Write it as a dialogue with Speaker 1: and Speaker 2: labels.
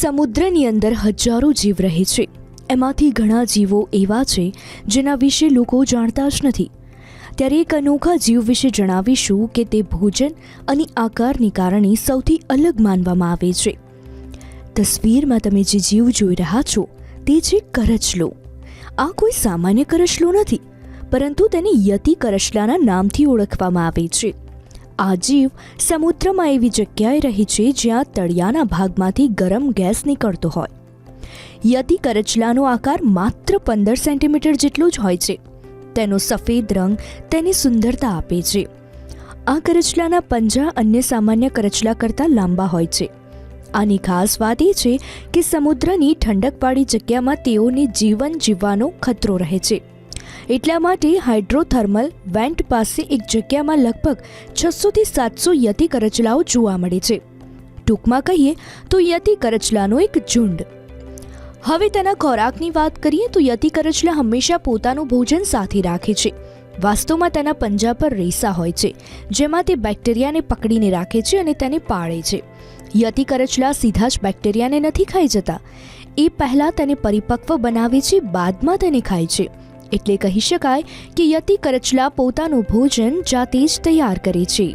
Speaker 1: સમુદ્રની અંદર હજારો જીવ રહે છે. એમાંથી ઘણા જીવો એવા છે, જેના વિશે લોકો જાણતા જ નથી. ત્યારે એક અનોખા જીવ વિશે જણાવીશું કે તે ભોજન અને આકારને કારણે સૌથી અલગ માનવામાં આવે છે. તસવીરમાં તમે જે જીવ જોઈ રહ્યા છો, તે છે કરચલો. આ કોઈ સામાન્ય કરચલો નથી, પરંતુ તેને યતિ કરચલાના નામથી ઓળખવામાં આવે છે. આ જીવ સમુદ્રમાં એવી જગ્યાએ રહે છે જ્યાં તળિયાના ભાગમાંથી ગરમ ગેસ નીકળતો હોય. યતિ કરચલાનો આકાર માત્ર પંદર સેન્ટીમીટર જેટલો જ હોય છે. તેનો સફેદ રંગ તેની સુંદરતા આપે છે. આ કરચલાના પંજા અન્ય સામાન્ય કરચલા કરતાં લાંબા હોય છે. આની ખાસ વાત એ છે કે સમુદ્રની ઠંડકવાળી જગ્યામાં તેઓને જીવન જીવવાનો ખતરો રહે છે. એટલા માટે હાઇડ્રોથર્મલ વેન્ટ પાસે એક જગ્યામાં લગભગ છસોથી સાતસો યતિ કરચલાઓ જોવા મળે છે. ટૂંકમાં કહીએ તો યતિ કરચલાનો એક ઝુંડ. હવે તેના ખોરાકની વાત કરીએ તો યતિ કરચલા હંમેશા પોતાનું ભોજન સાથે રાખે છે. વાસ્તવમાં તેના પંજા પર રેસા હોય છે, જેમાં તે બેક્ટેરિયાને પકડીને રાખે છે અને તેને પાળે છે. યતિ કરચલા સીધા જ બેક્ટેરિયાને નથી ખાઈ જતા. એ પહેલાં તેને પરિપક્વ બનાવે છે, બાદમાં તેને ખાય છે. એટલે કહી શકાય કે યતિ કરચલા પોતાનું ભોજન જાતે જ તૈયાર કરે છે.